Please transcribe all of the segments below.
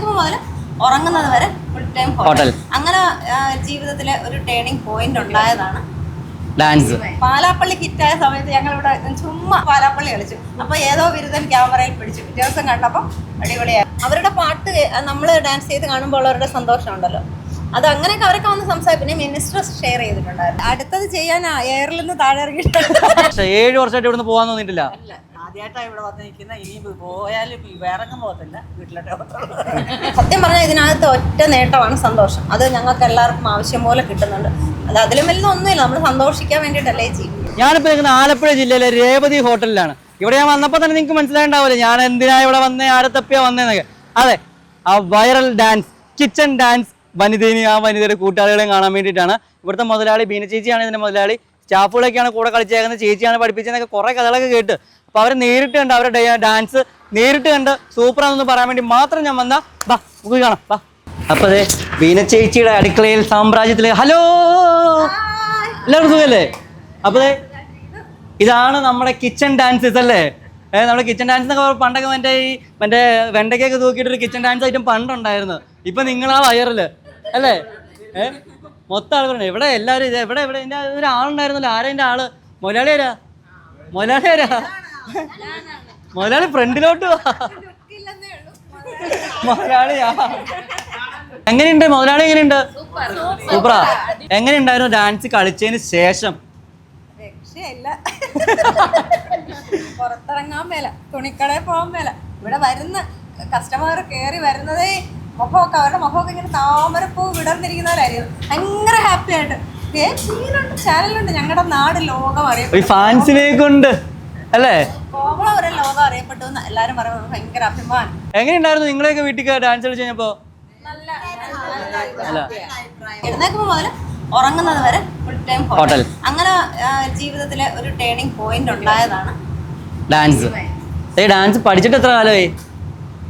എഴുന്നേക്കുമ്പോൾ മുതൽ ഉറങ്ങുന്നത് വരെ ഫുൾ ടൈം ഹോട്ടൽ അങ്ങനെ ജീവിതത്തിലെ ഒരു ടേണിംഗ് പോയിന്റ് ഉണ്ടായതാണ്. ഡാൻസ് പാലാപ്പള്ളി ഹിറ്റായ സമയത്ത് ഞങ്ങൾ ഇവിടെ ചുമ്മാ പാലാപ്പള്ളി കളിച്ചു. അപ്പൊ ഏതോ ബിരുദൻ ക്യാമറയിൽ പിടിച്ചു. പിറ്റേ ദിവസം കണ്ടപ്പോൾ അടിപൊളിയായി. അവരുടെ പാട്ട് നമ്മൾ ഡാൻസ് ചെയ്ത് കാണുമ്പോൾ അവരുടെ സന്തോഷം ഉണ്ടല്ലോ. അത് അങ്ങനെയൊക്കെ അവരൊക്കെ വന്ന് സംസാരിക്കും പിന്നെ മിനിസ്റ്റർ ഷെയർ ചെയ്തിട്ടുണ്ടായിരുന്നു. അടുത്തത് ചെയ്യാൻ എയറിൽ നിന്ന് താഴെ ഇറങ്ങിയിട്ടുണ്ട് ഏഴ് വർഷമായിട്ട് ഇവിടുന്ന് പോകാൻ തോന്നിയിട്ടില്ല. ആദ്യമായിട്ടാണ് ഇവിടെ വന്ന് നിൽക്കുന്ന. ഇനി പോയാലും വേറെങ്ങും പോകത്തില്ല. വീട്ടിലോട്ട് സത്യം പറഞ്ഞാൽ ഇതിനകത്ത് ഒറ്റ നേട്ടമാണ് സന്തോഷം. അത് ഞങ്ങൾക്ക് എല്ലാവർക്കും ആവശ്യം പോലെ കിട്ടുന്നുണ്ട്. അത് അതിലും വലിയ ഒന്നുമില്ല നമ്മൾ സന്തോഷിക്കാൻ വേണ്ടിയിട്ടല്ലേ ചെയ്യും ഞാനിപ്പോൾ നിൽക്കുന്ന ആലപ്പുഴ ജില്ലയിലെ രേവതി ഹോട്ടലിലാണ്. ഇവിടെ ഞാൻ വന്നപ്പോൾ തന്നെ നിങ്ങൾക്ക് മനസ്സിലായിണ്ടാവില്ല ഞാൻ എന്തിനാ ഇവിടെ വന്നേ? ആരെ തപ്പിയാ വന്നേന്നൊക്കെ. അതെ ആ വൈറൽ ഡാൻസ് കിച്ചൺ ഡാൻസ് വനിതേനി ആ വനിതയുടെ കൂട്ടാളികളെയും കാണാൻ വേണ്ടിയിട്ടാണ് ഇവിടുത്തെ മുതലാളി ബീന ചേച്ചിയാണ് ഇതിന്റെ മുതലാളി. സ്റ്റാഫുകളൊക്കെയാണ് കൂടെ കളിച്ചേക്കുന്നത്. ചേച്ചിയാണ് പഠിപ്പിച്ചതെന്നൊക്കെ കുറേ കഥകളൊക്കെ കേട്ട്. അപ്പോൾ അവരെ നേരിട്ട് കണ്ട് അവരുടെ ഡാൻസ് നേരിട്ട് കണ്ട് സൂപ്പറാണെന്ന് പറയാൻ വേണ്ടി മാത്രം ഞാൻ വന്ന ബാ നമുക്ക് കാണാം ബാ. അപ്പോൾ അതെ വീന ചേച്ചിയുടെ അടുക്കളയിൽ സാമ്രാജ്യത്തിലെ ഹലോ? എല്ലാവർക്കും സുഖല്ലേ? അപ്പോൾ ഇതാണ് നമ്മുടെ കിച്ചൺ ഡാൻസസ് അല്ലേ? ഏഹ് നമ്മുടെ കിച്ചൺ ഡാൻസ് എന്നൊക്കെ പണ്ടൊക്കെ മറ്റേ ഈ മറ്റേ വെണ്ടയ്ക്കൊക്കെ തൂക്കിയിട്ട് ഒരു കിച്ചൺ ഡാൻസ് ഐറ്റം പണ്ടുണ്ടായിരുന്നു. ഇപ്പൊ നിങ്ങളാ വയറിൽ അല്ലേ? ഏഹ് മൊത്തം ആളുകളുണ്ട് ഇവിടെ എല്ലാവരും ഇത് എവിടെ എവിടെ എന്റെ ഒരാളുണ്ടായിരുന്നല്ലോ ആരാ ആൾ? മുതലാളി ആരാ? മുതലാളി ഫ്രണ്ടിലോട്ട് മുതലാളിയാ എങ്ങനെയുണ്ട്? മുതലാളി എങ്ങനെയുണ്ട്? സൂപ്പറാ. എങ്ങനെയുണ്ടായിരുന്നു ഡാൻസ് കളിച്ചതിന് ശേഷം? പുറത്തിറങ്ങാൻ മേല തുണിക്കടയിൽ പോകാൻ മേല. ഇവിടെ വരുന്ന കസ്റ്റമർ കയറി വരുന്നതേ മുഖമൊക്കെ അവരുടെ മുഖമൊക്കെ ഇങ്ങനെ താമരപ്പൂ വിടർന്നിരിക്കുന്നവരായിരുന്നു ഭയങ്കര ഹാപ്പി ആയിട്ട്. ചീനുണ്ട് ചാനലുണ്ട് ഞങ്ങളുടെ നാട് ലോകം അറിയാം ഫാൻസിനെ കൊണ്ട് അല്ലേ? എങ്ങനെയുണ്ടായിരുന്നു നിങ്ങളെയൊക്കെ വീട്ടിൽ ഡാൻസ് കളിച്ച് കഴിഞ്ഞപ്പോ? ഉറങ്ങുന്നത് വരെ ഫുൾ ടൈം ഹോട്ടൽ അങ്ങനെ ജീവിതത്തിലെ ഒരു ടേണിംഗ് പോയിന്റ് ഉണ്ടായതാണ്. ഡാൻസ് ഏ ഡാൻസ് പഠിച്ചിട്ട് എത്ര കാലമായി?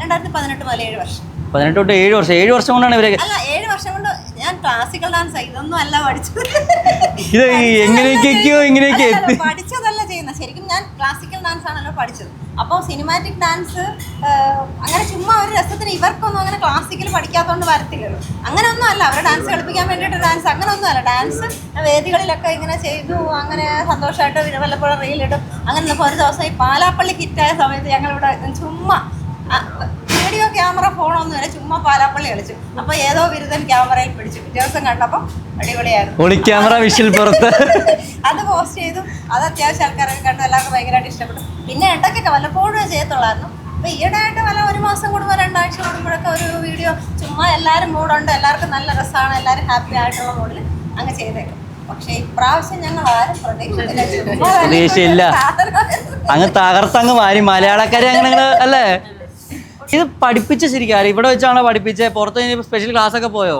രണ്ടായിരത്തി പതിനെട്ട് മുതൽ ഏഴ് വർഷം. പതിനെട്ട് തൊട്ട് ഏഴ് വർഷം. ഏഴ് വർഷം കൊണ്ടാണ് ഇവരൊക്കെ അല്ല ഏഴ് വർഷം കൊണ്ട് ഞാൻ ക്ലാസിക്കൽ ഡാൻസ് ഇതൊന്നും അല്ല പഠിച്ചത്. ഇത് എങ്ങനെയൊക്കെയോ ഇങ്ങനെയൊക്കെ പഠിച്ചതല്ല ചെയ്യുന്നത് ശരിക്കും ഞാൻ ക്ലാസിക്കൽ ഡാൻസ് ആണല്ലോ പഠിച്ചത്. അപ്പോൾ സിനിമാറ്റിക് ഡാൻസ് അങ്ങനെ ചുമ്മാ ഒരു രസത്തിന് ഇവർക്കൊന്നും അങ്ങനെ ക്ലാസിക്കൽ പഠിക്കാത്തതുകൊണ്ട് വരത്തില്ലല്ലോ. അങ്ങനെയൊന്നും അല്ല. അവരെ ഡാൻസ് കളിപ്പിക്കാൻ വേണ്ടിയിട്ട് ഡാൻസ് അങ്ങനെയൊന്നും അല്ല. ഡാൻസ് വേദികളിലൊക്കെ ഇങ്ങനെ ചെയ്തു അങ്ങനെ സന്തോഷമായിട്ട് പിന്നെ വല്ലപ്പോഴും റീലിടും അങ്ങനെ ഒരു ദിവസം ഈ പാലാപ്പള്ളി കിറ്റായ സമയത്ത് ഞങ്ങളിവിടെ ചുമ്മാ ക്യാമറ ഫോണൊന്നും അല്ല ചുമ്മാ പാലാപ്പള്ളി കളിച്ചു. അപ്പൊ ഏതോ ബിരുദൻ ക്യാമറയിൽ പിടിച്ചു. പിറ്റേ ദിവസം കണ്ടപ്പോ അടിപൊളിയായിരുന്നു. ക്യാമറ വിഷിൽ പുറത്ത്. അത് പോസ്റ്റ് ചെയ്തു. അത് അത്യാവശ്യം ആൾക്കാരൊക്കെ കണ്ടു. എല്ലാവർക്കും ഭയങ്കരമായിട്ട് ഇഷ്ടപ്പെട്ടു. പിന്നെ ഇടയ്ക്കൊക്കെ വല്ലപ്പോഴും ചെയ്യത്തുള്ളായിരുന്നു. അപ്പൊ ഈയിടെയായിട്ട് വല്ല ഒരു മാസം കൂടുമ്പോൾ രണ്ടാഴ്ച കൂടുമ്പോഴൊക്കെ ഒരു വീഡിയോ ചുമ്മാ എല്ലാവരും മൂടുണ്ട് എല്ലാവർക്കും നല്ല രസമാണ്. എല്ലാവരും ഹാപ്പി ആയിട്ടുള്ള മൂഡിൽ അങ്ങ് ചെയ്തേക്കും. പക്ഷേ ഇപ്രാവശ്യം ഞങ്ങൾ ആരും പ്രതീക്ഷയില്ല. അങ്ങ് തകർത്തങ്ങ് മാറി മലയാളക്കാരെ അങ്ങനെ അല്ലേ? ഇത് പഠിപ്പിച്ച ശരിക്കും ഇവിടെ വെച്ചാണോ പഠിപ്പിച്ചത് പുറത്ത് സ്പെഷ്യൽ ക്ലാസ് ഒക്കെ പോയോ?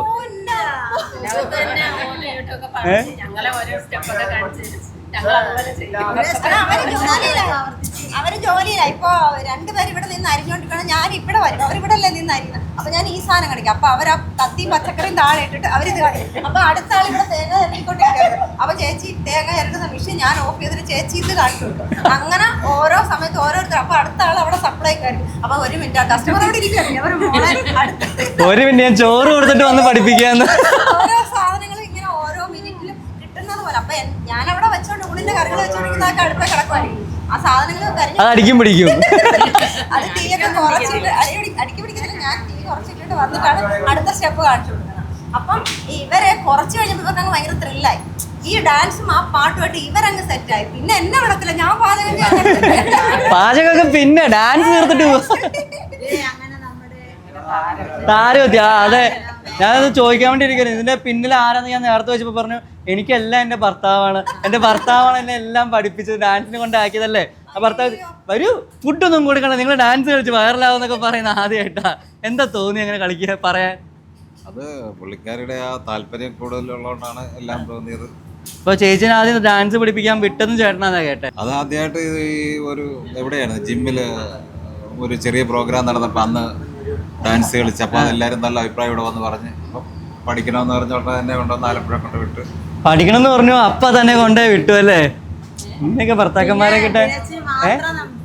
അവർ ജോലിയില്ല ഇപ്പൊ രണ്ടുപേരും ഇവിടെ നിന്ന് അരിഞ്ഞോണ്ടിരിക്കണം ഞാൻ ഇവിടെ വരും. അവരിവിടെ അല്ലേ നിന്ന് അരിയുന്നത് അപ്പൊ ഞാൻ ഈ സാധനം കാണിക്കാം. അപ്പൊ അവർ ആ കത്തിയും പച്ചക്കറിയും താഴെ ഇട്ടിട്ട് അവരിത് കാണിക്കും. അപ്പൊ അടുത്ത ആൾ ഇവിടെ തേങ്ങ ഇറങ്ങിക്കൊണ്ടിരിക്കുന്നത് അപ്പൊ ചേച്ചി തേങ്ങ ഇരട്ടുന്ന മെഷീൻ ഞാൻ ഓഫ് ചെയ്തിട്ട് ചേച്ചി ഇത് കാണിച്ചു കൊടുക്കും അങ്ങനെ ഓരോ സമയത്ത് ഓരോരുത്തർ. അപ്പൊ അടുത്ത ആൾ അവിടെ സപ്ലൈ കയറി. അപ്പൊ ഒരു മിനിറ്റ് കസ്റ്റമർ അവിടെ ഇരിക്കുകയാണ്. അവർ മോളെ ഒരു മിനിറ്റ് ഞാൻ ചോറ് കൊടുത്തിട്ട് വന്ന് പഠിപ്പിക്കാന്ന്. ഓരോ സാധനങ്ങൾ ഇങ്ങനെ ഓരോ മിനിറ്റിലും കിട്ടുന്നത് പോലെ. അപ്പൊ ഞാൻ അവിടെ വെച്ചോണ്ട് ഉള്ളിന്റെ കറികൾ വെച്ചോണ്ടിരിക്കുന്നതൊക്കെ അടുത്ത കിടക്കുമായിരിക്കും ആ സാധനങ്ങൾ അത് അടിക്കും പിടിക്കും. അത് തീയൊക്കെ കുറച്ചിട്ട് അടിക്കും ഞാൻ തീ കുറച്ചിട്ടിട്ട് വന്നിട്ടാണ് അടുത്ത സ്റ്റെപ്പ് കാണിച്ചു കൊടുക്കുന്നത്. അപ്പം ഇവരെ കുറച്ച് കഴിഞ്ഞപ്പോൾ ഇവർക്ക് അങ്ങ് ഭയങ്കര ത്രില്ലായി ഈ ഡാൻസും ആ പാട്ടുമായിട്ട് ഇവരങ്ങ് സെറ്റായി പിന്നെ എന്നെ വിടത്തില്ല. ഞാൻ പാചകം പാചകം പാചകമൊക്കെ പിന്നെ ഡാൻസ് തീർത്തിട്ട് ആ അതെ. ഞാനത് ചോദിക്കാൻ വേണ്ടി ഇരിക്കുന്നത് ഇതിന്റെ പിന്നിൽ ആരാന്ന് ഞാൻ നേരത്തെ വെച്ചപ്പോ പറഞ്ഞു എനിക്കെല്ലാം എന്റെ ഭർത്താവാണ്. എന്റെ ഭർത്താവാണ് എന്നെ എല്ലാം പഠിപ്പിച്ചത്. ഡാൻസിന് കൊണ്ടാക്കിയതല്ലേ ആ ഭർത്താവ് വരൂ ഫുഡൊന്നും കൊടുക്കണം നിങ്ങൾ ഡാൻസ് കളിച്ച് വയറലാവെന്നൊക്കെ പറയുന്ന ആദ്യമായിട്ടാ എന്താ തോന്നി അങ്ങനെ കളിക്കുക പറയാൻ? അത് പുള്ളിക്കാരുടെ ആ താല്പര്യം കൂടുതലുള്ളതുകൊണ്ടാണ് എല്ലാം തോന്നിയത്. ഇപ്പൊ ചേച്ചിനെ ആദ്യം ഡാൻസ് പഠിപ്പിക്കാൻ വിട്ടെന്ന് ചേട്ടനാ കേട്ടെ. അത് ആദ്യമായിട്ട് ഈ ഒരു എവിടെയാണ്? ജിമ്മിൽ ഒരു ചെറിയ പ്രോഗ്രാം നടന്നപ്പോ അന്ന് ഡാൻസ് കളിച്ച് അപ്പോൾ അതെല്ലാവരും നല്ല അഭിപ്രായം ഇവിടെ വന്ന് പറഞ്ഞ്. അപ്പം പഠിക്കണമെന്ന് ഉടനെ തന്നെ കൊണ്ടുവന്ന് ആലപ്പുഴ കൊണ്ട് വിട്ട്. പഠിക്കണമെന്ന് പറഞ്ഞു അപ്പ തന്നെ കൊണ്ടേ വിട്ടു അല്ലേ? ഇന്നൊക്കെ ഭർത്താക്കന്മാരെ കിട്ടെ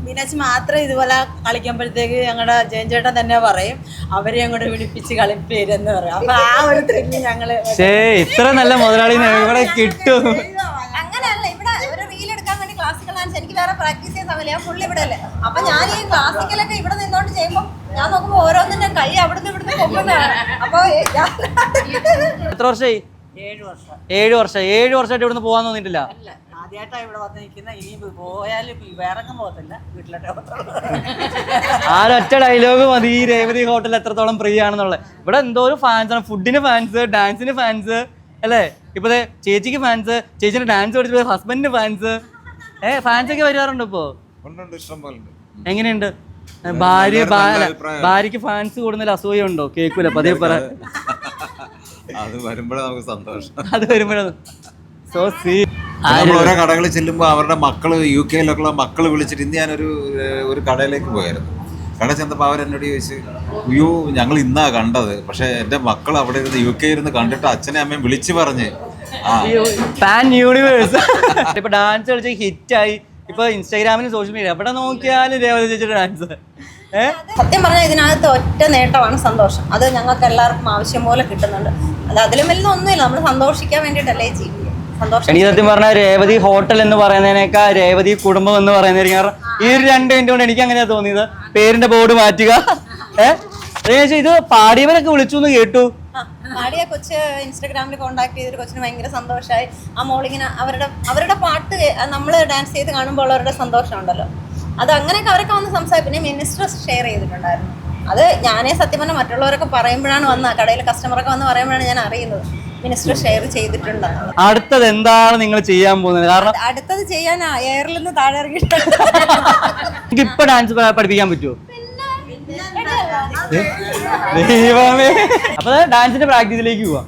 മീനാച്ചി മാത്രം ഇതുപോലെ കളിക്കുമ്പോഴത്തേക്ക് ഞങ്ങളുടെ ജയഞ്ചേട്ടൻ ചേട്ടൻ തന്നെ പറയും അവരെ അങ്ങോട്ട് വിളിപ്പിച്ച് കളിപ്പേരെന്ന് പറയും. അപ്പൊ ആ ഒരു ത്രില്ല് ഞങ്ങൾ ഇത്ര നല്ല മുതലാളി ഇവിടെ കിട്ടും. വേറെ പ്രാക്ടീസ് ചെയ്യാൻ സമയം ഞാൻ ഫുൾ ഇവിടെ അല്ലേ? അപ്പൊ ഞാൻ ഈ ക്ലാസിക്കലൊക്കെ ഇവിടെ നിന്നോണ്ട് ചെയ്യുമ്പോൾ ഞാൻ നോക്കുമ്പോൾ ഓരോന്നിന്റെ കൈ അവിടുന്ന് ഇവിടുന്ന് പൊക്കുന്നതാണ് അപ്പൊ ഞാൻ എത്ര വർഷമായി ഏഴ് വർഷം. ഏഴ് വർഷം. ഏഴ് വർഷമായിട്ട് ഇവിടുന്ന് പോകാൻ തോന്നിയിട്ടില്ല. അല്ല ആദ്യമായിട്ടാണ് ഇവിടെ വന്ന് നിൽക്കുന്ന ഇനി പോയാലും വേറെങ്ങും പോകത്തില്ല. വീട്ടിലോട്ട് പോകത്തുള്ളൂ. ആ ഒറ്റ ഡയലോഗ് മതി. ഈ രേവതി ഹോട്ടൽ എത്രത്തോളം പ്രിയ ആണെന്നുള്ളത്. ഇവിടെ എന്തോ ഒരു ഫാൻസ് ആണ്. ഫുഡിന് ഫാൻസ് ഡാൻസിന് ഫാൻസ് അല്ലേ? ഇപ്പൊ ദേ ചേച്ചിക്ക് ഫാൻസ് ചേച്ചിന്റെ ഡാൻസ് പഠിച്ചത് ഹസ്ബൻഡിന് ഫാൻസ് ഏ ഫാൻസ് ഒക്കെ വരാറുണ്ട് ഇപ്പോ? എങ്ങനെയുണ്ട്? ഭാര്യ. ഭാര്യക്ക് ഫാൻസ് കൂടുന്നതിൽ അസൂയുണ്ടോ കേക്കൂല പതിയെ പറ അത് വരുമ്പോഴേ നമുക്ക് സന്തോഷം. അത് വരുമ്പോഴാണ് സോ സീ ഓരോ കടകളിൽ ചെല്ലുമ്പോൾ അവരുടെ മക്കൾ യു കെയിലൊക്കെയുള്ള മക്കൾ വിളിച്ചിട്ട് ഇന്ന് ഞാനൊരു ഒരു കടയിലേക്ക് പോയായിരുന്നു. കട ചെന്നപ്പോൾ അവരെന്നോട് ചോദിച്ചു അയ്യോ ഞങ്ങൾ ഇന്നാ കണ്ടത്. പക്ഷെ എന്റെ മക്കൾ അവിടെ ഇരുന്ന് യു കെ ഇരുന്ന് കണ്ടിട്ട് അച്ഛനെ അമ്മയും വിളിച്ചു പറഞ്ഞ് പാൻ യൂണിവേഴ്സ് ഇപ്പൊ ഡാൻസ് കളിച്ച് ഹിറ്റായി ഇപ്പൊ ഇൻസ്റ്റാഗ്രാമിലും സോഷ്യൽ മീഡിയ എവിടെ നോക്കിയാലും രേവതി ചേച്ചിയുടെ ഡാൻസ് സത്യം പറഞ്ഞാൽ ഇതിനകത്ത് ഒറ്റ നേട്ടമാണ് സന്തോഷം. അത് ഞങ്ങൾക്ക് എല്ലാവർക്കും ആവശ്യം പോലെ കിട്ടുന്നുണ്ട്. അത് അതിലും വലുത് ഒന്നുമില്ല. നമ്മൾ സന്തോഷിക്കാൻ വേണ്ടിട്ടല്ലേ ജീവിക്കുക സന്തോഷം. എനിക്ക് സത്യം പറഞ്ഞാൽ രേവതി ഹോട്ടൽ എന്ന് പറയുന്നതിനേക്കാൾ രേവതി കുടുംബം എന്ന് പറയുന്നതിന് കാരണം ഈ ഒരു രണ്ട് മിനിറ്റ് കൊണ്ട് എനിക്ക് അങ്ങനെയാ തോന്നിയത്. പേരിന്റെ ബോർഡ് മാറ്റുക. ഏഹ് ഇത് പാടിയവരൊക്കെ വിളിച്ചു എന്ന് കേട്ടു. പാടിയ കൊച്ച് ഇൻസ്റ്റാഗ്രാമിൽ കോണ്ടാക്ട് ചെയ്തൊരു കൊച്ചിന് ഭയങ്കര സന്തോഷമായി ആ മോളിങ്ങനെ അവരുടെ അവരുടെ പാട്ട് നമ്മൾ ഡാൻസ് ചെയ്ത് കാണുമ്പോൾ അവരുടെ സന്തോഷമുണ്ടല്ലോ. അത് അങ്ങനെയൊക്കെ അവരൊക്കെ വന്ന് സംസാരിക്കും പിന്നെ മിനിസ്റ്റർ ഷെയർ ചെയ്തിട്ടുണ്ടായിരുന്നു. അത് ഞാനേ സത്യം പറഞ്ഞാൽ മറ്റുള്ളവരൊക്കെ പറയുമ്പോഴാണ് വന്ന കടയിൽ കസ്റ്റമറൊക്കെ വന്ന് പറയുമ്പോഴാണ് ഞാൻ അറിയുന്നത്. മിനിസ്റ്റർ ഷെയർ ചെയ്തിട്ടുണ്ട് അടുത്തത് എന്താണ് നിങ്ങൾ ചെയ്യാൻ പോകുന്നത്? കാരണം അടുത്തത് ചെയ്യാൻ എയറിൽ നിന്ന് താഴെ ഇറങ്ങിയിട്ടുണ്ട് ഇപ്പൊ ഡാൻസ് പഠിപ്പിക്കാൻ പറ്റുമോ ദൈവമേ. അപ്പൊ ഡാൻസിന്റെ പ്രാക്ടീസിലേക്ക് പോവാം.